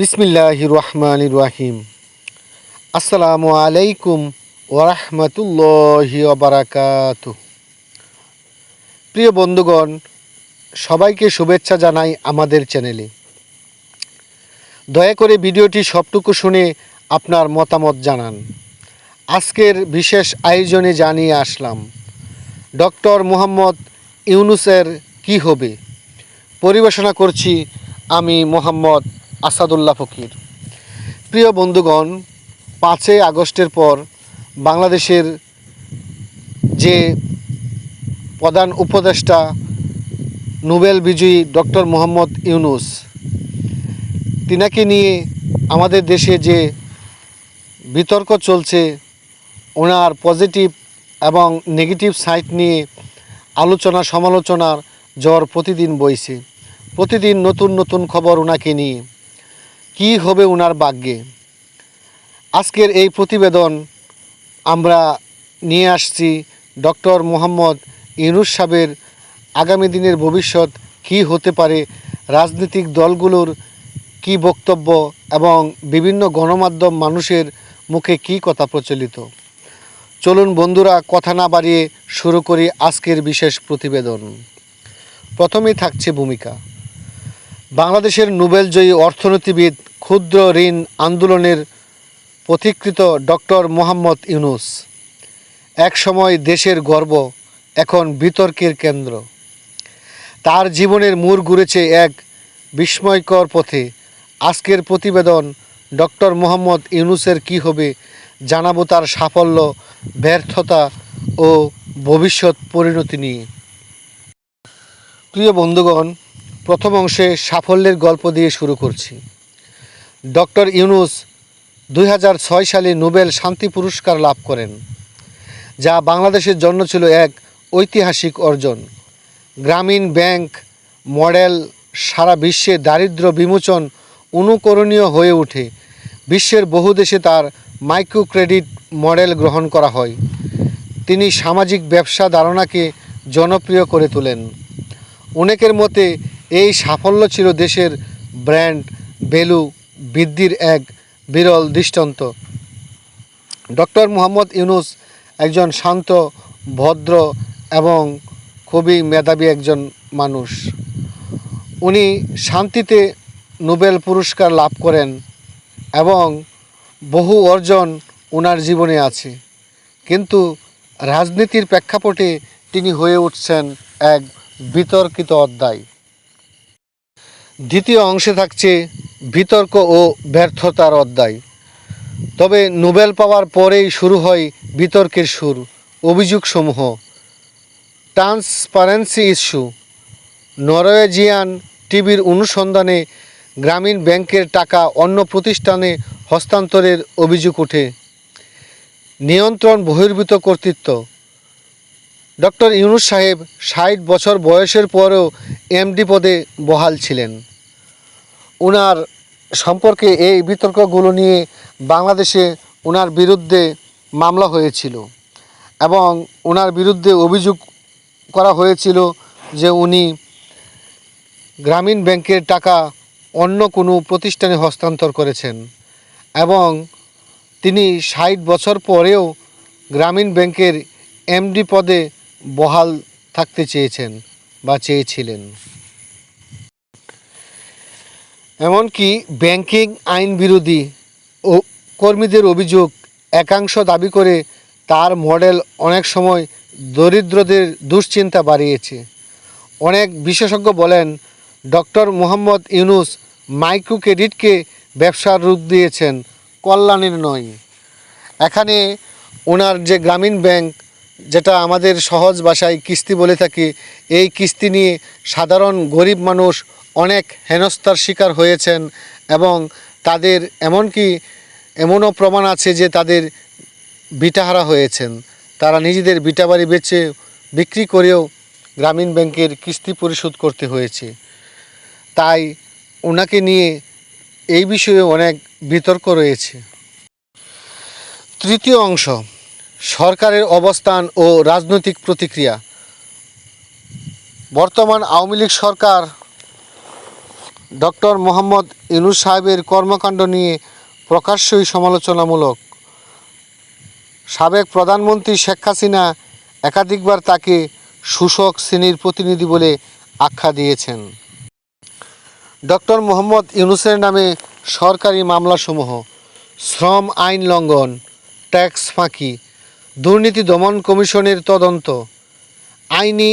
বিসমিল্লাহ রহমান রাহিম। আসসালামু আলাইকুম ওরহমতুল্লাহি বারাকাত প্রিয় বন্ধুগণ, সবাইকে শুভেচ্ছা জানাই আমাদের চ্যানেলে। দয়া করে ভিডিওটি সবটুকু শুনে আপনার মতামত জানান। আজকের বিশেষ আয়োজনে জানিয়ে আসলাম, ডক্টর মোহাম্মদ ইউনুসের কি হবে? পরিবেশনা করছি আমি মোহাম্মদ আসাদুল্লাহ ফকির। প্রিয় বন্ধুগণ, পাঁচই আগস্টের পর বাংলাদেশের যে প্রধান উপদেষ্টা, নোবেল বিজয়ী ডক্টর মোহাম্মদ ইউনুস, তিনাকে নিয়ে আমাদের দেশে যে বিতর্ক চলছে, ওনার পজিটিভ এবং নেগেটিভ সাইড নিয়ে আলোচনা, সমালোচনার জ্বর প্রতিদিন বইছে। প্রতিদিন নতুন নতুন খবর ওনাকে নিয়ে। কি হবে ওনার ভাগ্যে? আজকের এই প্রতিবেদন আমরা নিয়ে আসছি ডক্টর মোহাম্মদ ইউনুস সাহেবের আগামী দিনের ভবিষ্যৎ কি হতে পারে, রাজনৈতিক দলগুলোর কি বক্তব্য এবং বিভিন্ন গণমাধ্যম মানুষের মুখে কি কথা প্রচলিত। চলুন বন্ধুরা, কথা না বাড়িয়ে শুরু করি আজকের বিশেষ প্রতিবেদন। প্রথমেই থাকছে ভূমিকা। বাংলাদেশের নোবেলজয়ী অর্থনীতিবিদ ক্ষুদ্র ঋণ আন্দোলনের পথিকৃত ডক্টর মোহাম্মদ ইউনুস। এক সময় দেশের গর্ব, এখন বিতর্কের কেন্দ্র। তার জীবনের মূর ঘুরেছে এক বিস্ময়কর পথে। আজকের প্রতিবেদন ডক্টর মোহাম্মদ ইউনুসের কি হবে জানাব তার সাফল্য, ব্যর্থতা ও ভবিষ্যৎ পরিণতি নিয়ে। প্রিয় বন্ধুগণ, প্রথম অংশে সাফল্যের গল্প দিয়ে শুরু করছি। ডক্টর ইউনুস দুই হাজার ছয় সালে নোবেল শান্তি পুরস্কার লাভ করেন, যা বাংলাদেশের জন্য ছিল এক ঐতিহাসিক অর্জন। গ্রামীণ ব্যাংক মডেল সারা বিশ্বে দারিদ্র বিমোচন অনুকরণীয় হয়ে ওঠে। বিশ্বের বহু দেশে তার মাইক্রো ক্রেডিট মডেল গ্রহণ করা হয়। তিনি সামাজিক ব্যবসা ধারণাকে জনপ্রিয় করে তোলেন। অনেকের মতে, এই সাফল্য ছিল দেশের ব্র্যান্ড ভ্যালু বৃদ্ধির এক বিরল দৃষ্টান্ত। ডক্টর মোহাম্মদ ইউনুস একজন শান্ত, ভদ্র এবং খুবই মেধাবী একজন মানুষ। উনি শান্তিতে নোবেল পুরস্কার লাভ করেন এবং বহু অর্জন ওনার জীবনে আছে। কিন্তু রাজনীতির প্রেক্ষাপটে তিনি হয়ে উঠছেন এক বিতর্কিত অধ্যায়। দ্বিতীয় অংশে থাকছে বিতর্ক ও ব্যর্থতার অধ্যায়। তবে নোবেল পাওয়ার পরেই শুরু হয় বিতর্কের সুর, অভিযোগসমূহ। Transparency issue. নরওয়েজিয়ান টিভির অনুসন্ধানে গ্রামীণ ব্যাংকের টাকা অন্য প্রতিষ্ঠানে হস্তান্তরের অভিযোগ ওঠে। নিয়ন্ত্রণ বহির্ভূত কর্তৃত্ব। ডক্টর ইউনুস সাহেব ষাট বছর বয়সের পরেও এমডি পদে বহাল ছিলেন। ওনার সম্পর্কে এই বিতর্কগুলো নিয়ে বাংলাদেশে ওনার বিরুদ্ধে মামলা হয়েছিল এবং ওনার বিরুদ্ধে অভিযোগ করা হয়েছিল যে উনি গ্রামীণ ব্যাংকের টাকা অন্য কোনো প্রতিষ্ঠানে হস্তান্তর করেছেন এবং তিনি ষাট বছর পরেও গ্রামীণ ব্যাংকের এমডি পদে বহাল থাকতে চেয়েছেন বা চেয়েছিলেন। এমনকি ব্যাংকিং আইন বিরোধী ও কর্মীদের অভিযোগ একাংশ দাবি করে তার মডেল অনেক সময় দরিদ্রদের দুশ্চিন্তা বাড়িয়েছে। অনেক বিশেষজ্ঞ বলেন, ডক্টর মোহাম্মদ ইউনুস মাইক্রো ক্রেডিটকে ব্যবসার রূপ দিয়েছেন, কল্যাণের নয়। এখানে ওনার যে গ্রামীণ ব্যাংক, যেটা আমাদের সহজ ভাষায় কিস্তি বলে থাকি, এই কিস্তি নিয়ে সাধারণ গরিব মানুষ অনেক হেনস্থার শিকার হয়েছেন এবং তাদের এমনকি এমনও প্রমাণ আছে যে তাদের বিটাহারা হয়েছেন। তারা নিজেদের বিটা বাড়ি বেচে বিক্রি করেও গ্রামীণ ব্যাংকের কিস্তি পরিশোধ করতে হয়েছে। তাই ওনাকে নিয়ে এই বিষয়ে অনেক বিতর্ক রয়েছে। তৃতীয় অংশ, সরকারের অবস্থান ও রাজনৈতিক প্রতিক্রিয়া। বর্তমান আওয়ামী লীগ সরকার ডক্টর মোহাম্মদ ইনুস সাহেবের কর্মকাণ্ড নিয়ে প্রকাশ্যই সমালোচনামূলক। সাবেক প্রধানমন্ত্রী শেখ হাসিনা একাধিকবার তাকে শোষক শ্রেণির প্রতিনিধি বলে আখ্যা দিয়েছেন। ডক্টর মোহাম্মদ ইউনুসের নামে সরকারি মামলাসমূহ, শ্রম আইন লঙ্ঘন, ট্যাক্স ফাঁকি, দুর্নীতি দমন কমিশনের তদন্ত, আইনি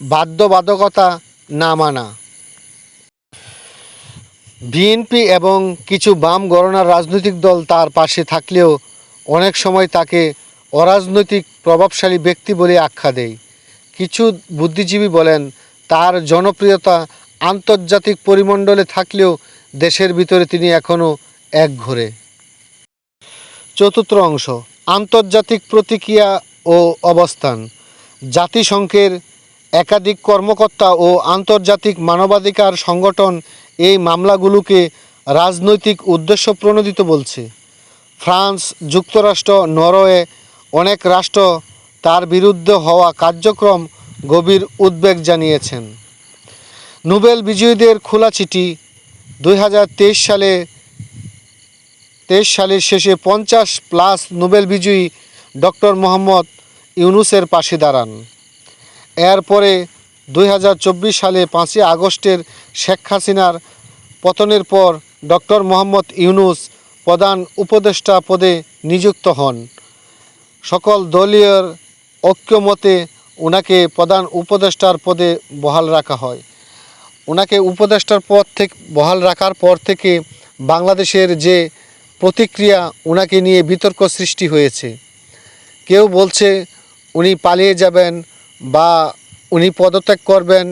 বাধ্যবাধকতা না মানা। বিএনপি এবং কিছু বাম গণনার রাজনৈতিক দল তার পাশে থাকলেও অনেক সময় তাকে অরাজনৈতিক প্রভাবশালী ব্যক্তি বলে আখ্যা দেয়। কিছু বুদ্ধিজীবী বলেন, তার জনপ্রিয়তা আন্তর্জাতিক পরিমণ্ডলে থাকলেও দেশের ভিতরে তিনি এখনও এক ঘরে। চতুর্থ অংশ, আন্তর্জাতিক প্রতিক্রিয়া ও অবস্থান। জাতিসংঘের একাধিক কর্মকর্তা ও আন্তর্জাতিক মানবাধিকার সংগঠন এই মামলাগুলোকে রাজনৈতিক উদ্দেশ্য প্রণোদিত বলছে। ফ্রান্স যুক্তরাষ্ট্র, নরওয়ে অনেক রাষ্ট্র তার বিরুদ্ধে হওয়া কার্যক্রম গভীর উদ্বেগ জানিয়েছেন। নোবেল বিজয়ীদের খোলা চিঠি, দুই হাজার তেইশ সালে, তেইশ সালের শেষে পঞ্চাশ প্লাস নোবেল বিজয়ী ডক্টর মোহাম্মদ ইউনুসের পাশে দাঁড়ান। এরপরে দুই হাজার চব্বিশ সালে পাঁচই আগস্টের শেখ হাসিনার পতনের পর ডক্টর মোহাম্মদ ইউনুস প্রধান উপদেষ্টা পদে নিযুক্ত হন। সকল দলীয় ঐক্যমতে ওনাকে প্রধান উপদেষ্টার পদে বহাল রাখা হয়। ওনাকে উপদেষ্টার পদ থেকে, বহাল রাখার পর থেকে বাংলাদেশের যে প্রতিক্রিয়া ওনাকে নিয়ে বিতর্ক সৃষ্টি হয়েছে। কেউ বলছে উনি পালিয়ে যাবেন বা উনি পদত্যাগ করবেন,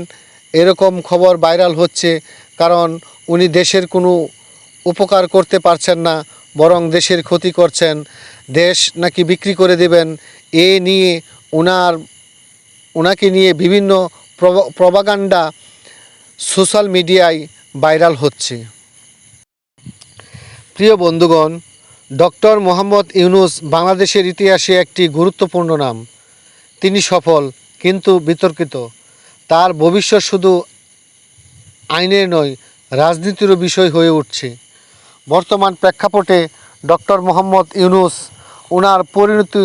এরকম খবর ভাইরাল হচ্ছে, কারণ উনি দেশের কোনো উপকার করতে পারছেন না, বরং দেশের ক্ষতি করছেন। দেশ নাকি বিক্রি করে দেবেন, এ নিয়ে ওনার ওনাকে নিয়ে বিভিন্ন প্রবাগান্ডা সোশ্যাল মিডিয়ায় ভাইরাল হচ্ছে। প্রিয় বন্ধুগণ, ডক্টর মোহাম্মদ ইউনুস বাংলাদেশের ইতিহাসে একটি গুরুত্বপূর্ণ নাম। তিনি সফল কিন্তু বিতর্কিত। তার ভবিষ্যৎ শুধু আইনের নয়, রাজনীতিরও বিষয় হয়ে উঠছে। বর্তমান প্রেক্ষাপটে ডক্টর মোহাম্মদ ইউনুস ওনার পরিণতি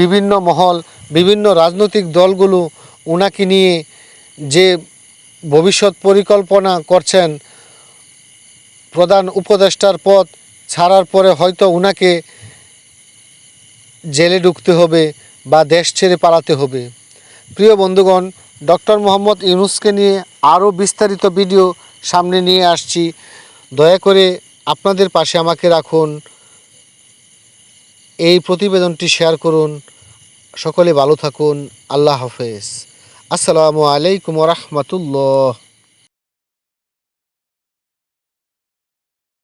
বিভিন্ন মহল, বিভিন্ন রাজনৈতিক দলগুলো ওনাকে নিয়ে যে ভবিষ্যৎ পরিকল্পনা করছেন, প্রধান উপদেষ্টার পদ ছাড়ার পরে হয়তো ওনাকে জেলে ঢুকতে হবে বা দেশ ছেড়ে পালাতে হবে। প্রিয় বন্ধুগণ, ডক্টর মোহাম্মদ ইউনুসকে নিয়ে আরও বিস্তারিত ভিডিও সামনে নিয়ে আসছি। দয়া করে আপনাদের পাশে আমাকে রাখুন। এই প্রতিবেদনটি শেয়ার করুন। সকলে ভালো থাকুন। আল্লাহ হাফেজ। আসসালামু আলাইকুম রহমতুল্লাহ।